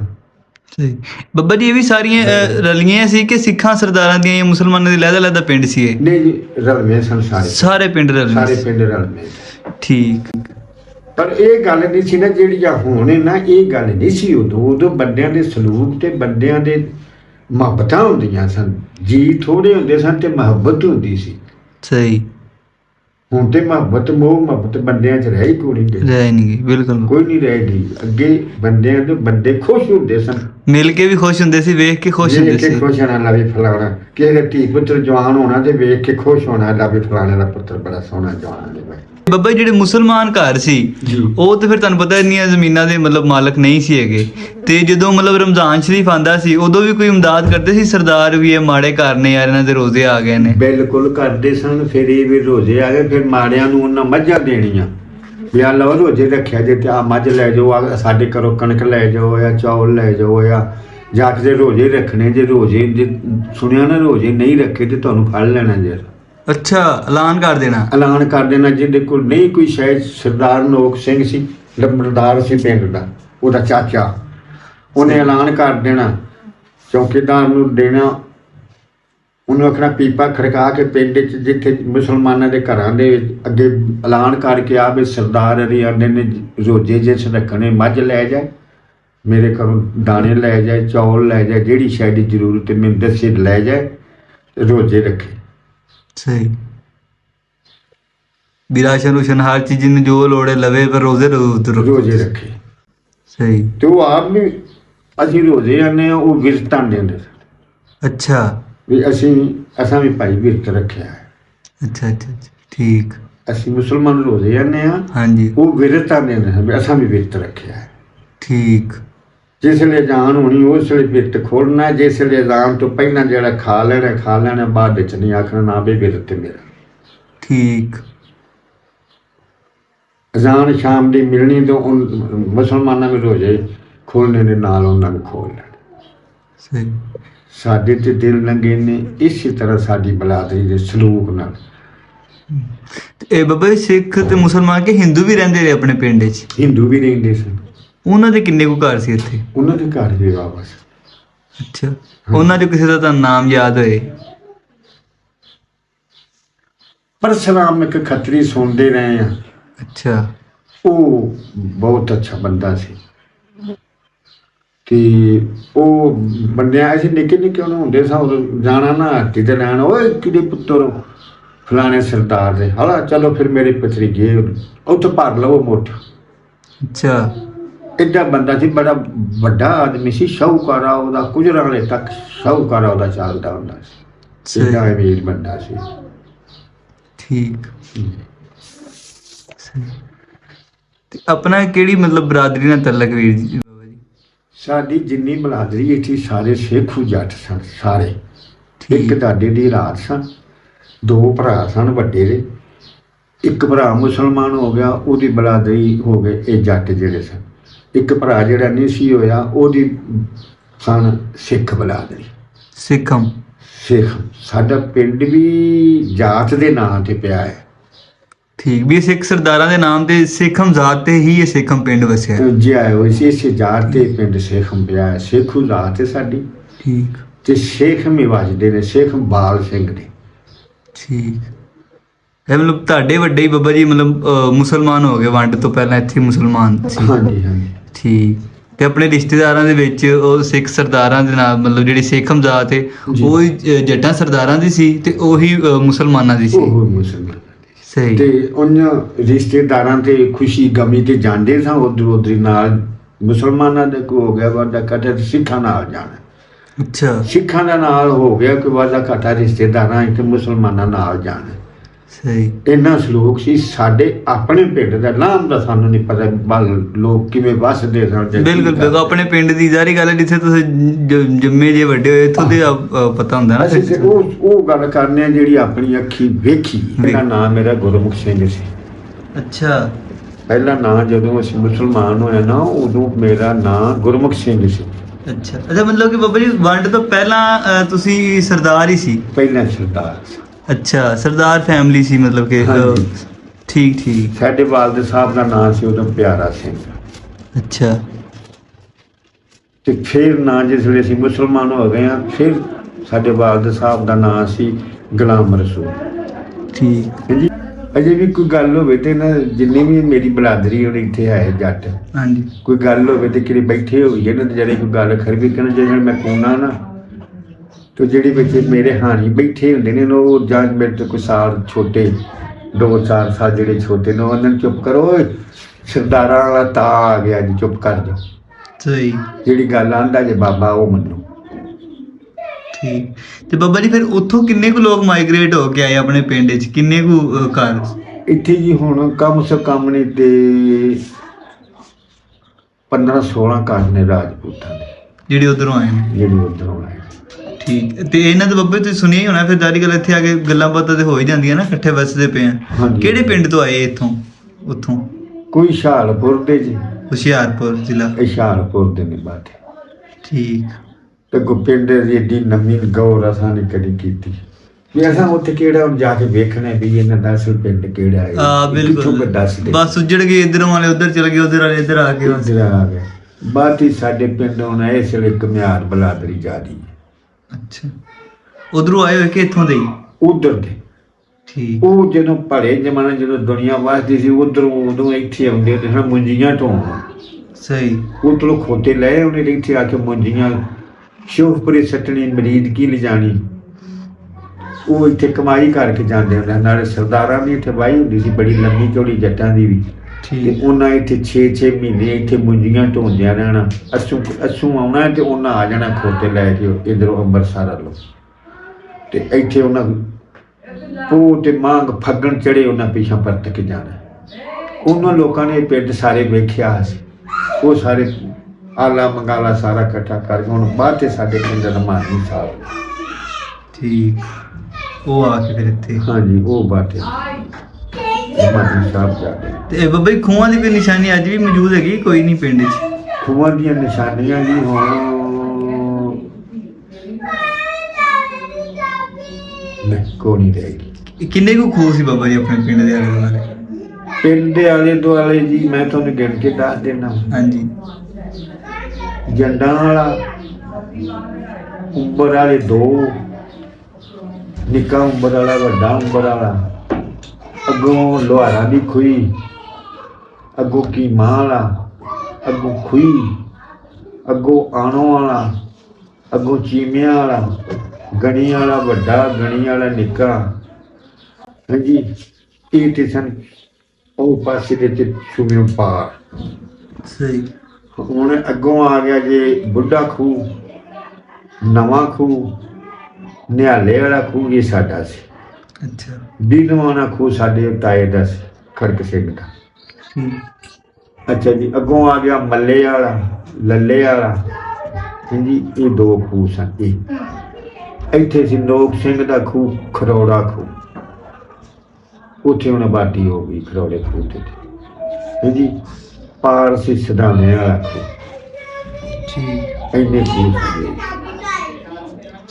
ਸਹੀ ਬੱਬਾ ਜੀ ਇਹ ਵੀ ਸਾਰੀਆਂ ਰਲੀਆਂ ਸੀ ਕਿ ਸਿੱਖਾਂ ਸਰਦਾਰਾਂ ਦੀਆਂ ਜਾਂ ਮੁਸਲਮਾਨਾਂ ਦੇ ਲਹਿਦਾ ਲਹਿਦਾ ਪਿੰਡ ਸੀ ਇਹ? ਨਹੀਂ ਜੀ ਰਲਵੇਂ ਸਨ ਸਾਰੇ। ਸਾਰੇ ਪਿੰਡ ਰਲਵੇਂ ਸਾਰੇ ਸੀ। ਪਿੰਡ ਰਲਵੇਂ ਠੀਕ। ਪਰ ਇਹ ਗੱਲ ਨਹੀਂ ਸੀ ਨਾ ਜਿਹੜੀ ਆ ਹੁਣ ਹੈ ਨਾ ਇਹ ਗੱਲ ਨਹੀਂ ਸੀ ਉਦੋਂ। ਉਦੋਂ ਬੰਦਿਆਂ ਦੇ ਸਲੂਕ ਤੇ ਬੰਦਿਆਂ ਦੇ ਮੁਹੱਬਤਾਂ ਹੁੰਦੀਆਂ ਸਨ। ਜੀ ਥੋੜੇ ਹੁੰਦੇ ਸਨ ਤੇ ਮੁਹੱਬਤ ਹੁੰਦੀ ਸੀ। ਸਹੀ। ਹੁਣ ਤੇ ਮੁਹੱਬਤ ਮੋਹ ਮੁਹੱਬਤ ਬੰਦਿਆਂ 'ਚ ਰਹਿ ਹੀ ਕੋਈ ਨਹੀਂ ਗਈ? ਰਹਿ ਨਹੀਂ ਗਈ ਬਿਲਕੁਲ। ਕੋਈ ਨਹੀਂ ਰਹਿ ਗਈ। ਅੱਗੇ ਬੰਦਿਆਂ ਦੇ ਬੰਦੇ ਖੁਸ਼ ਹੁੰਦੇ ਸਨ। ਮਿਲ ਕੇ ਵੀ ਖੁਸ਼ ਹੁੰਦੇ ਸੀ ਵੇਖ ਕੇ ਖੁਸ਼ ਹੁੰਦੇ ਵੇਖ ਕੇ ਸੀ। ਖੁਸ਼ ਹੋਣਾ ਲਾ ਵੀ ਫਲਾਣਾ। ਕਿਸੇ ਧੀ ਪੁੱਤਰ ਜਵਾਨ ਹੋਣਾ ਤੇ ਵੇਖ ਕੇ ਖੁਸ਼ ਹੋਣਾ ਲਾ ਵੀ ਫਲਾਣੇ ਦਾ ਪੁੱਤਰ। ਬੜਾ ਸੋਹਣਾ ਜਵਾਨ ਹੈ। ਬੱਬਾ ਜੀ ਜਿਹੜੇ ਮੁਸਲਮਾਨ ਘਰ ਸੀ ਉਹ ਤੇ ਫਿਰ ਤੁਹਾਨੂੰ ਪਤਾ ਇੰਨੀਆਂ ਜ਼ਮੀਨਾਂ ਦੇ ਮਤਲਬ ਮਾਲਕ ਨਹੀਂ ਸੀ ਹੈਗੇ। ਤੇ ਜਦੋਂ ਮਤਲਬ ਰਮਜ਼ਾਨ ਸ਼ਰੀਫ ਆਂਦਾ ਸੀ ਉਦੋਂ ਵੀ ਕੋਈ ਇਮਦਾਦ ਕਰਦੇ ਸੀ ਸਰਦਾਰ ਵੀ ਇਹ ਮਾੜੇ ਘਰ ਨੇ ਯਾਰ ਇਹਨਾਂ ਦੇ ਰੋਜ਼ੇ ਆ ਗਏ ਨੇ? ਬਿਲਕੁਲ ਕਰਦੇ ਸਨ ਫਿਰ ਇਹ ਵੀ ਰੋਜ਼ੇ ਆ ਗਏ ਫਿਰ ਮਾੜਿਆਂ ਨੂੰ ਉਹਨਾਂ ਮੱਝਾਂ ਦੇਣੀਆਂ। ਵੀ ਆ ਲਓ ਰੋਜ਼ੇ ਰੱਖਿਆ ਜੇ ਤੇ ਆ ਮੱਝ ਲੈ ਜਾਓ ਆ ਸਾਡੇ ਘਰੋਂ ਕਣਕ ਲੈ ਜਾਓ ਜਾਂ ਚੌਲ ਲੈ ਜਾਓ ਜਾਂ ਜਾਂ ਕਿਸੇ ਰੋਜ਼ੇ ਰੱਖਣੇ ਜੇ ਰੋਜ਼ੇ ਜੇ ਸੁਣਿਆ ਨਾ ਰੋਜ਼ੇ ਨਹੀਂ ਰੱਖੇ ਤੇ ਤੁਹਾਨੂੰ ਫੜ ਲੈਣਾ ਜੇ। ਅੱਛਾ ਐਲਾਨ ਕਰ ਦੇਣਾ। ਐਲਾਨ ਕਰ ਦੇਣਾ ਜਿਹਦੇ ਕੋਲ ਨਹੀਂ ਕੋਈ ਸ਼ਾਇਦ ਸਰਦਾਰ ਨੋਕ ਸਿੰਘ ਸੀ ਲੰਬੜਦਾਰ ਸੀ ਪਿੰਡ ਦਾ ਉਹਦਾ ਚਾਚਾ। ਉਹਨੇ ਐਲਾਨ ਕਰ ਦੇਣਾ ਚੌਕੀਦਾਰ ਨੂੰ ਦੇਣਾ। ਉਹਨੂੰ ਆਖਣਾ ਪੀਪਾ ਖੜਕਾ ਕੇ ਪਿੰਡ 'ਚ ਜਿੱਥੇ ਮੁਸਲਮਾਨਾਂ ਦੇ ਘਰਾਂ ਦੇ ਅੱਗੇ ਐਲਾਨ ਕਰਕੇ ਆ ਵੀ ਸਰਦਾਰ ਅੰਨੇ ਨੇ ਰੋਜੇ ਜਿਸ ਰੱਖਣੇ ਮੱਝ ਲੈ ਜਾਏ ਮੇਰੇ ਘਰੋਂ ਦਾਣੇ ਲੈ ਜਾਏ ਚੌਲ ਲੈ ਜਾਏ ਜਿਹੜੀ ਸ਼ੈ ਦੀ ਜ਼ਰੂਰਤ ਮੈਨੂੰ ਦੱਸੇ ਲੈ ਜਾਏ ਰੋਜੇ ਰੱਖੇ। ਸਹੀ। ਵਿਰਾਸ਼ਨ ਰੋਸ਼ਨ ਹਰ ਚੀਜ਼ ਨੂੰ ਜੋ ਲੋੜੇ ਲਵੇ ਪਰ ਰੋਜ਼ੇ ਰੋਜ਼ ਰੋਜੇ ਰੱਖੇ। ਸਹੀ। ਤੇ ਉਹ ਆਪ ਵੀ ਅਸੀਂ ਰੋਜੇ ਆਨੇ ਆ ਉਹ ਵਿਰਤਾਂ ਦਿੰਦੇ ਸਨ। ਅੱਛਾ। ਵੀ ਅਸੀਂ ਅਸਾਂ ਵੀ ਭਾਈ ਵਿਰਤ ਰੱਖਿਆ ਹੈ। ਅੱਛਾ ਅੱਛਾ ਠੀਕ। ਅਸੀਂ ਮੁਸਲਮਾਨ ਰੋਜੇ ਆਨੇ ਆ ਹਾਂਜੀ। ਉਹ ਵਿਰਤਾਂ ਦਿੰਦੇ ਵੀ ਅਸਾਂ ਵੀ ਵਿਰਤ ਰੱਖਿਆ ਹੈ। ਠੀਕ। ਜਿਸ ਵੇਲੇ ਜਾਨ ਹੋਣੀ ਉਸ ਵੇਲੇ ਵਿਰਤ ਖੋਲਣਾ ਜਿਸ ਵੇਲੇ ਅਜ਼ਾਨ ਤੋਂ ਪਹਿਲਾਂ ਜਿਹੜਾ ਖਾ ਲੈਣਾ ਖਾ ਲੈਣਾ ਬਾਅਦ ਵਿੱਚ ਨਹੀਂ ਆਖਣਾ ਨਾ ਵੀ ਵਿਰਤ ਮੇਰਾ ਠੀਕ। ਅਜ਼ਾਨ ਸ਼ਾਮ ਦੀ ਮਿਲਣੀ ਤੋਂ ਮੁਸਲਮਾਨਾਂ ਵਿੱਚ ਰੋਜੇ ਖੋਲਣੇ ਦੇ ਨਾਲ ਉਹਨਾਂ ਨੂੰ ਖੋਲ ਲੈਣਾ। ਸਹੀ। ਸਾਡੇ ਤੇ ਦਿਲ ਲੰਗੇ ਨੇ ਇਸੇ ਤਰ੍ਹਾਂ ਸਾਡੀ ਬਲਾਦਰੀ ਦੇ ਸਲੂਕ ਨਾਲ। ਇਹ ਬਾਬਾ ਸਿੱਖ ਤੇ ਮੁਸਲਮਾਨ ਕੇ ਹਿੰਦੂ ਵੀ ਰਹਿੰਦੇ ਨੇ ਆਪਣੇ ਪਿੰਡ 'ਚ ਹਿੰਦੂ ਵੀ ਰਹਿੰਦੇ ਸਨ। ਉਹਨਾਂ ਦੇ ਕਿੰਨੇ ਕੁ ਘਰ ਸੀ ਇੱਥੇ? ਉਹਨਾਂ ਦੇ ਘਰ ਵੀ ਵਾਪਸ ਅੱਛਾ। ਉਹਨਾਂ ਦੇ ਕਿਸੇ ਦਾ ਤਾਂ ਨਾਮ ਯਾਦ ਹੋਏ। ਪਰਸਰਾਮ ਇੱਕ ਖੱਤਰੀ ਸੁਣਦੇ ਰਹੇ ਆ। ਅੱਛਾ। ਉਹ ਬਹੁਤ ਅੱਛਾ ਬੰਦਾ ਸੀ। ਕਿ ਉਹ ਬੰਦਿਆਂ ਅਸੀਂ ਨਿੱਕੇ ਨਿੱਕੇ ਉਹਨੂੰ ਹੁੰਦੇ ਸਾਂ ਉਦੋਂ ਜਾਣਾ ਨਾ ਹੱਟੀ ਤੇ ਲੈਣ ਓਏ ਕਿਹਦੇ ਪੁੱਤਰ ਫਲਾਣੇ ਸਰਦਾਰ ਦੇ। ਹਲਾ ਚਲੋ ਫਿਰ ਮੇਰੇ ਪਤਰੀ ਗਏ ਉੱਥੇ ਭਰ ਲਵੋ ਮੁੱਠ। ਅੱਛਾ। ਇੱਡਾ ਬੰਦਾ ਸੀ ਬੜਾ ਵੱਡਾ ਆਦਮੀ ਸੀ ਸ਼ਾਹੂਕਾਰਾ ਉਹਦਾ ਕੁਝਰਾਂ ਵਾਲੇ ਤੱਕ ਸ਼ਾਹੂਕਾਰਾ ਉਹਦਾ ਚੱਲਦਾ ਹੁੰਦਾ ਸੀ। ਇੱਡਾ ਅਮੀਰ ਬੰਦਾ ਸੀ। ਠੀਕ। ਤੇ ਆਪਣਾ ਕਿਹੜੀ ਮਤਲਬ ਬਰਾਦਰੀ ਨਾਲ ਤਲਕ ਵੀਰ ਜੀ ਬਾਬਾ ਜੀ? ਸਾਡੀ ਜਿੰਨੀ ਬਲਾਦਰੀ ਇੱਥੇ ਸਾਰੇ ਸੇਖੂ ਜੱਟ ਸਨ ਸਾਰੇ। ਇੱਕ ਦਾਦੇ ਦੀ ਰਾਤ ਸਨ ਦੋ ਭਰਾ ਸਨ ਵੱਡੇ ਦੇ। ਇੱਕ ਭਰਾ ਮੁਸਲਮਾਨ ਹੋ ਗਿਆ ਉਹਦੀ ਬਲਾਦਰੀ ਹੋ ਗਏ ਇਹ ਜੱਟ ਜਿਹੜੇ ਸਨ। ਇੱਕ ਭਰਾ ਜਿਹੜਾ ਨਹੀਂ ਸੀ ਹੋਇਆ ਉਹਦੀ ਸਨ ਸਿੱਖ ਬਲਾਦਰੀ ਸਿੱਖਮ। ਸਿੱਖ। ਸਾਡਾ ਪਿੰਡ ਵੀ ਜਾਤ ਦੇ ਨਾਂ ਤੇ ਪਿਆ ਹੈ। ਠੀਕ ਵੀ ਸਿੱਖ ਸਰਦਾਰਾਂ ਦੇ ਨਾਮ ਤੇ ਸਿੱਖਮ ਜ਼ਾਤ ਤੇ ਹੀ ਇਹ ਸਿੱਖਮ ਪਿੰਡ ਵਸਿਆ ਹੈ। ਜੇ ਆਏ ਹੋਏ ਸੀ ਇਸੇ ਜਾਤ ਤੇ ਪਿੰਡ ਸੇਖਮ ਪਿਆ ਹੈ। ਸੇਖੂ ਜਾਤ ਹੈ ਸਾਡੀ। ਠੀਕ। ਤੇ ਸੇਖ ਮੇ ਵੱਜਦੇ ਨੇ ਸੇਖ ਬਾਲ ਸਿੰਘ ਨੇ। ਠੀਕ। ਇਹ ਮਤਲਬ ਤੁਹਾਡੇ ਵੱਡੇ ਹੀ ਬਾਬਾ ਜੀ ਮਤਲਬ ਅਹ, ਮੁਸਲਮਾਨ ਹੋ ਗਏ ਵੰਡ ਤੋਂ ਪਹਿਲਾਂ ਇੱਥੇ ਮੁਸਲਮਾਨ ਸੀ। ਹਾਂਜੀ ਹਾਂਜੀ। ਠੀਕ। ਤੇ ਆਪਣੇ ਰਿਸ਼ਤੇਦਾਰਾਂ ਦੇ ਵਿੱਚ ਉਹ ਸਿੱਖ ਸਰਦਾਰਾਂ ਦੇ ਨਾਲ ਮਤਲਬ ਜਿਹੜੀ ਸਿੱਖਮ ਜ਼ਾਤ ਹੈ ਜੀ। ਉਹ ਹੀ, ਅਹ, ਜੱਟਾਂ ਸਰਦਾਰਾਂ ਦੀ ਸੀ ਤੇ ਉਹੀ ਅਹ, ਮੁਸਲਮਾਨਾਂ ਦੀ ਸੀ। ਉਹ ਮੁਸਲਮਾਨ ਸਹੀ। ਤੇ ਉਹਨਾਂ ਰਿਸ਼ਤੇਦਾਰਾਂ ਤੇ ਖੁਸ਼ੀ ਗਮੀ ਤੇ ਜਾਂਦੇ ਸਾਂ ਉਧਰ ਉਧਰ ਨਾਲ ਮੁਸਲਮਾਨਾਂ ਦੇ ਕੋ ਹੋ ਗਿਆ ਵਾਦਾ ਕਟੇ ਸਿੱਖਾਂ ਨਾਲ ਜਾਣਾ। ਅੱਛਾ। ਸਿੱਖਾਂ ਦਾ ਨਾਲ ਹੋ ਗਿਆ ਕਿ ਵਾਦਾ ਘਟਾ ਰਿਸ਼ਤੇਦਾਰਾਂ ਤੇ ਮੁਸਲਮਾਨਾਂ ਨਾਲ ਜਾਣਾ। ਸਹੀ। ਇੰਨਾ ਸਲੂਕ ਸੀ ਸਾਡੇ ਆਪਣੇ ਪਿੰਡ ਦਾ ਨਾਮ ਦਾ ਸਾਨੂੰ ਨਹੀਂ ਪਤਾ ਬਲ ਲੋਕ ਕਿਵੇਂ ਵੱਸਦੇ ਸਨ ਜਾਂ ਕੀ ਬਿਲਕੁਲ ਕਰਦੇ। ਆਪਣੇ ਪਿੰਡ ਦੀ ਜ਼ਾਰੀ ਗੱਲ ਹੈ ਜਿੱਥੇ ਤੁਸੀਂ ਜ- ਜੰਮੇ ਜੇ ਵੱਡੇ ਹੋਏ ਇੱਥੋਂ ਦੇ ਪਤਾ ਹੁੰਦਾ ਨਾ ਅਸੀਂ ਤੇ ਉਹ ਉਹ ਗੱਲ ਕਰਨੇ ਆ ਜਿਹੜੀ ਆਪਣੀ ਅੱਖੀ ਵੇਖੀ। ਇਹਦਾ ਨਾਮ ਮੇਰਾ ਗੁਰਮੁਖ ਸਿੰਘ ਸੀ। ਅੱਛਾ। ਪਹਿਲਾ ਨਾਂ ਜਦੋਂ ਅਸੀਂ ਮੁਸਲਮਾਨ ਹੋਏ ਨਾ ਉਦੋਂ ਮੇਰਾ ਨਾਂ ਗੁਰਮੁਖ ਸਿੰਘ ਸੀ। ਅੱਛਾ। ਅੱਛਾ ਮਤਲਬ ਕਿ ਬਾਬਾ ਜੀ ਵੰਡ ਤੋਂ ਪਹਿਲਾਂ ਅਹ, ਤੁਸੀਂ ਸਰਦਾਰ ਹੀ ਸੀ। ਪਹਿਲਾ ਸਰਦਾਰ ਸੀ। ਅੱਛਾ ਸਰਦਾਰ ਫੈਮਿਲੀ ਸੀ ਮਤਲਬ ਕਿ ਹਾਂਜੀ। ਠੀਕ ਠੀਕ। ਸਾਡੇ ਵਾਲਦ ਸਾਹਿਬ ਦਾ ਨਾਂ ਸੀ ਉਦੋਂ ਪਿਆਰਾ ਸਿੰਘ। ਅੱਛਾ। ਤੇ ਫਿਰ ਨਾਂ ਜਿਸ ਵੇਲੇ ਅਸੀਂ ਮੁਸਲਮਾਨ ਹੋ ਗਏ ਆ ਫਿਰ ਸਾਡੇ ਵਾਲਦ ਸਾਹਿਬ ਦਾ ਨਾਂ ਸੀ ਗੁਲਾਮ ਰਸੂਲ। ਠੀਕ। ਹਾਂਜੀ। ਅਜੇ ਵੀ ਕੋਈ ਗੱਲ ਹੋਵੇ ਤੇ ਨਾ ਜਿੰਨੀ ਵੀ ਮੇਰੀ ਬਲਾਦਰੀ ਹੁਣ ਇੱਥੇ ਹੈ ਜੱਟ। ਹਾਂਜੀ। ਕੋਈ ਗੱਲ ਹੋਵੇ ਤੇ ਕਿਤੇ ਬੈਠੇ ਹੋਈਏ ਨਾ ਤੇ ਜਿਹੜੇ ਕੋਈ ਗੱਲ ਖਰ ਵੀ ਕਰਨ ਜੇ ਮੈਂ ਕੋਨਾ ਨਾ ਤੇ ਜਿਹੜੇ ਵਿੱਚ ਮੇਰੇ ਹਾਣੀ ਬੈਠੇ ਹੁੰਦੇ ਨੇ ਉਹ ਜਾਂ ਮੇਰੇ ਤੋਂ ਕੋਈ ਸਾਲ ਛੋਟੇ ਦੋ ਚਾਰ ਸਾਲ ਜਿਹੜੇ ਛੋਟੇ ਨੇ ਉਹਨਾਂ ਨੂੰ ਚੁੱਪ ਕਰੋ ਸਰਦਾਰਾਂ ਵਾਲਾ ਤਾਂ ਆ ਗਿਆ ਜੀ ਚੁੱਪ ਕਰ ਜਾ। ਸਹੀ। ਜਿਹੜੀ ਗੱਲ ਆਂਦਾ ਜੇ ਬਾਬਾ ਉਹ ਮੰਨੋ। ਠੀਕ। ਤੇ ਬਾਬਾ ਜੀ ਫਿਰ ਉੱਥੋਂ ਕਿੰਨੇ ਕੁ ਲੋਕ ਮਾਈਗ੍ਰੇਟ ਹੋ ਕੇ ਆਏ ਆਪਣੇ ਪਿੰਡ 'ਚ? ਕਿੰਨੇ ਕੁ ਘਰ? ਇੱਥੇ ਜੀ ਹੁਣ ਕਮ ਸੇ ਕਮ ਨਹੀਂ ਤੇ 15 16 ਘਰ ਨੇ ਰਾਜਪੂਤਾਂ ਦੇ। ਜਿਹੜੇ ਉਧਰੋਂ ਆਏ ਨੇ। ਜਿਹੜੇ ਉਧਰੋਂ ਆਏ ਠੀਕ ਤੇ ਇਹਨਾਂ ਦੇ ਬੱਬੇ ਤੁਸੀਂ ਸੁਣਿਆ ਹੀ ਹੋਣਾ ਫਿਰ ਦਾਰੀ ਗੱਲ ਇੱਥੇ ਆ ਕੇ ਗੱਲਾਂ ਬਾਤਾਂ ਤੇ ਹੋ ਹੀ ਜਾਂਦੀਆਂ ਨਾ ਇਕੱਠੇ ਵਸਦੇ ਪਏ ਆ। ਹਾਂਜੀ। ਕਿਹੜੇ ਪਿੰਡ ਤੋਂ ਆਏ ਇੱਥੋਂ? ਉੱਥੋਂ? ਕੋਈ ਹੁਸ਼ਿਆਰਪੁਰ ਦੇ ਜੀ। ਹੁਸ਼ਿਆਰਪੁਰ ਜ਼ਿਲ੍ਹਾ। ਹੁਸ਼ਿਆਰਪੁਰ ਦੇ ਨੇ ਬਾਤ ਠੀਕ। ਤੇ ਗੋਪਿੰਦ ਦੀ ਏਡੀ ਨਵੀਂ ਗੌਰ ਅਸਾਂ ਨੇ ਕਦੀ ਕੀਤੀ। ਵੀ ਅਸਾਂ ਉੱਥੇ ਕਿਹੜਾ ਹੁਣ ਜਾ ਕੇ ਵੇਖਣਾ ਵੀ ਇਹਨਾਂ ਦਾ ਅਸਲ ਪਿੰਡ ਕਿਹੜਾ ਹੈ ਆ ਕਿੱਥੋਂ ਬਿਲਕੁਲ। ਦੱਸ ਦੇ। ਬਸ ਉੱਜੜ ਗਏ ਇਧਰੋਂ ਵਾਲੇ ਉਧਰ ਚਲੇ ਗਏ ਉਧਰ ਵਾਲੇ ਇੱਧਰ ਆ ਗਏ। ਬਸ ਇੱਧਰ ਆ ਗਏ। ਬਾਤੀ ਸਾਡੇ ਪਿੰਡ ਹੁਣ ਇਸ ਵੇਲੇ ਕਮਿਆਰ ਬਲਾਦਰੀ ਜਾ ਰਹੀ ਹੈ। ਅੱਛਾ। ਉਧਰੋਂ ਆਏ ਹੋਏ ਕਿ ਇੱਥੋਂ ਦੇ? ਹੀ ਉਧਰ ਦੇ। ਠੀਕ। ਉਹ ਜਦੋਂ ਭਲੇ ਜਮਾਨੇ ਜਦੋਂ ਦੁਨੀਆ ਵਸਦੀ ਸੀ ਉਧਰੋਂ ਉਦੋਂ ਇੱਥੇ ਆਉਂਦੇ ਤੇ ਹਾਂ ਮੁੰਜੀਆਂ ਢੋਣ ਸਹੀ। ਉਧਰੋਂ ਖੋਤੇ ਲਏ ਉਹਨੇ ਇੱਥੇ ਆ ਕੇ ਮੁੰਜੀਆਂ ਸ਼ੋਫਪੁਰੇ ਸੱਟਣੀ ਮਰੀਦ ਕੀ ਲਿਜਾਣੀ। ਉਹ ਇੱਥੇ ਕਮਾਈ ਕਰਕੇ ਜਾਂਦੇ ਹੁੰਦੇ। ਨਾਲੇ ਸਰਦਾਰਾਂ ਦੀ ਇੱਥੇ ਵਾਹੀ ਹੁੰਦੀ ਸੀ ਬੜੀ ਲੰਮੀ ਚੌੜੀ ਜੱਟਾਂ ਦੀ ਵੀ। ਤੇ ਠੀਕ ਉਹਨਾਂ ਇੱਥੇ 6-6 ਮਹੀਨੇ ਇੱਥੇ ਮੁੰਜੀਆਂ ਢੋਂਦਿਆਂ ਰਹਿਣਾ। ਅਸੂ ਅਸੂ ਆਉਣਾ ਤੇ ਉਹਨਾਂ ਆ ਜਾਣਾ ਖੋਤੇ ਲੈ ਕੇ ਇਧਰੋਂ ਅੰਮ੍ਰਿਤਸਰ ਵੱਲੋਂ। ਤੇ ਇੱਥੇ ਉਹਨਾਂ ਪੂ ਤੇ ਮੰਗ ਫੱਗਣ ਚੜੇ ਉਹਨਾਂ ਪਿਛਾਂ ਪਰਤ ਕੇ ਜਾਣਾ। ਉਹਨਾਂ ਲੋਕਾਂ ਨੇ ਇਹ ਪਿੰਡ ਸਾਰੇ ਵੇਖਿਆ ਸੀ। ਉਹ ਸਾਰੇ ਆਲਾ ਮੰਗਾਲਾ ਸਾਰਾ ਇਕੱਠਾ ਕਰਕੇ ਹੁਣ ਬਾਅਦ ਤੇ ਸਾਡੇ ਪਿੰਡ ਦਾ ਮਾਨੀ ਸਾਹਿਬ ਠੀਕ। ਉਹ ਆ ਕੇ ਫਿਰ ਇੱਥੇ। ਹਾਂਜੀ ਉਹ ਬਾਤ ਹੈ ਮਾਨੀ ਸਾਹਿਬ ਜਾ ਕੇ। ਤੇ ਬਾਬਾ ਜੀ ਖੂਹਾਂ ਦੀ ਕੋਈ ਨਿਸ਼ਾਨੀ ਅੱਜ ਵੀ ਮੌਜੂਦ ਹੈਗੀ ਕੋਈ ਨਹੀਂ ਪਿੰਡ 'ਚ। ਖੂਹਾਂ ਦੀਆਂ ਨਿਸ਼ਾਨੀਆਂ ਵੀ ਹੁਣ ਨਹੀਂ ਕੋਈ ਨਹੀਂ ਰਹੇਗੀ ਇਹ ਕਿੰਨੇ ਕੁ ਖੂਹ ਸੀ ਬਾਬਾ ਜੀ ਆਪਣੇ ਪਿੰਡ ਦੇ ਆਲੇ ਦੁਆਲੇ? ਪਿੰਡ ਦੇ ਆਲੇ ਦੁਆਲੇ ਜੀ ਮੈਂ ਤੁਹਾਨੂੰ ਗਿਣ ਕੇ ਦੱਸ ਦੇਣਾ ਹਾਂਜੀ। ਜੰਡਾਂ ਵਾਲਾ ਉੱਪਰ ਵਾਲੇ ਦੋ ਨਿੱਕਾ ਉੱਪਰ ਵਾਲਾ ਵੱਡਾ ਉੱਪਰ ਵਾਲਾ। ਅੱਗੋਂ ਲੋਹਾਰਾਂ ਦੀ ਖੂਹੀ ਅੱਗੋਂ ਕੀ ਮਾਂ ਵਾਲਾ ਅੱਗੋਂ ਖੂਹੀ ਅੱਗੋਂ ਆਣੋ ਵਾਲਾ ਅੱਗੋਂ ਚੀਮਿਆਂ ਵਾਲਾ ਗਣੀ ਵਾਲਾ ਵੱਡਾ ਗਣੀ ਵਾਲਾ ਨਿੱਕਾ। ਹਾਂਜੀ ਇਹ ਤੇ ਸਨ ਉਹ ਪਾਸੇ ਦੇ ਤੇ ਸੁਮਿਓ ਪਾਰ। ਸਹੀ। ਹੁਣ ਅੱਗੋਂ ਆ ਗਿਆ ਜੇ ਬੁੱਢਾ ਖੂਹ ਨਵਾਂ ਖੂਹ ਨਿਹਾਲੇ ਵਾਲਾ ਖੂਹ ਇਹ ਸਾਡਾ ਸੀ। ਅੱਛਾ। ਦੀਨਵਾਨਾ ਖੂਹ ਸਾਡੇ ਤਾਏ ਦਾ ਸੀ ਖੜਕ ਸਿੰਘ ਦਾ। ਅੱਛਾ ਜੀ ਅੱਗੋਂ ਆ ਗਿਆ ਮੱਲੇ ਵਾਲਾ ਲੱਲੇ ਵਾਲਾ। ਹਾਂਜੀ ਇਹ ਦੋ ਖੂਹ ਸਨ ਇਹ। ਇੱਥੇ ਸੀ ਨੋਕ ਸਿੰਘ ਦਾ ਖੂਹ ਖਰੋੜਾ ਖੂਹ। ਉੱਥੇ ਹੁਣ ਆਬਾਦੀ ਹੋ ਗਈ ਖਰੋੜੇ ਖੂਹ ਤੇ। ਹਾਂਜੀ ਪਾਰ ਸੀ ਸਦਾਨੇ ਵਾਲਾ ਖੂਹ। ਠੀਕ। ਇੰਨੇ ਖੂਹ ਸੀਗੇ।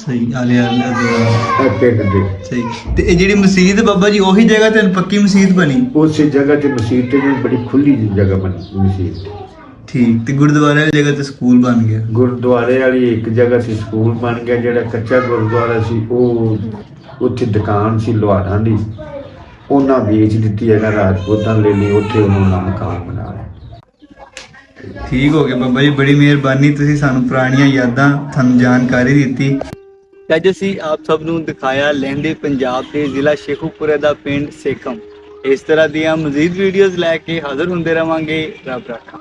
ਸਹੀ ਆਲੇ ਆਲੇ ਦੁਆਲੇ ਇਹ ਪਿੰਡ ਦੇ ਸਹੀ। ਤੇ ਇਹ ਜਿਹੜੀ ਮਸਜਿਦ ਬਾਬਾ ਜੀ ਉਹੀ ਜਗ੍ਹਾ ਤੇ ਪੱਕੀ ਮਸਜਿਦ ਬਣੀ? ਉਸੇ ਜਗ੍ਹਾ ਤੇ ਮਸਜਿਦ ਤੇ ਵੀ ਬੜੀ ਖੁੱਲੀ ਜਿਹੀ ਜਗ੍ਹਾ ਬਣੀ ਮਸਜਿਦ ਤੇ। ਠੀਕ। ਤੇ ਗੁਰਦੁਆਰੇ ਵਾਲੀ ਜਗ੍ਹਾ ਤੇ ਸਕੂਲ ਬਣ ਗਿਆ? ਗੁਰਦੁਆਰੇ ਵਾਲੀ ਇੱਕ ਜਗ੍ਹਾ ਸੀ ਸਕੂਲ ਬਣ ਗਿਆ ਜਿਹੜਾ ਕੱਚਾ ਗੁਰਦੁਆਰਾ ਸੀ ਉਹ ਉੱਥੇ ਦੁਕਾਨ ਸੀ ਲੋਹਾਰਾਂ ਦੀ। ਉਹਨਾਂ ਵੇਚ ਦਿੱਤੀ ਹੈਗਾ ਰਾਜਪੂਤਾਂ ਲੈ ਲਈ ਉੱਥੇ ਉਹਨਾਂ ਨੇ ਮਕਾਨ ਬਣਾ ਲਿਆ। ਠੀਕ ਹੋ ਗਿਆ ਬਾਬਾ ਜੀ ਬੜੀ ਮਿਹਰਬਾਨੀ। ਤੁਸੀਂ ਸਾਨੂੰ ਪੁਰਾਣੀਆਂ ਯਾਦਾਂ ਤੁਹਾਨੂੰ ਜਾਣਕਾਰੀ ਦਿੱਤੀ। ਅੱਜ ਅਸੀਂ ਆਪ ਸਭ ਨੂੰ ਦਿਖਾਇਆ ਲਹਿੰਦੇ ਪੰਜਾਬ ਦੇ ਜ਼ਿਲ੍ਹਾ ਸ਼ੇਖੂਪੁਰੇ ਦਾ ਪਿੰਡ ਸੇਖਮ। ਇਸ ਤਰ੍ਹਾਂ ਦੀਆਂ ਮਜ਼ੀਦ ਵੀਡੀਓਜ਼ ਲੈ ਕੇ ਹਾਜ਼ਰ ਹੁੰਦੇ ਰਵਾਂਗੇ। ਰੱਬ ਰਾਖਾ।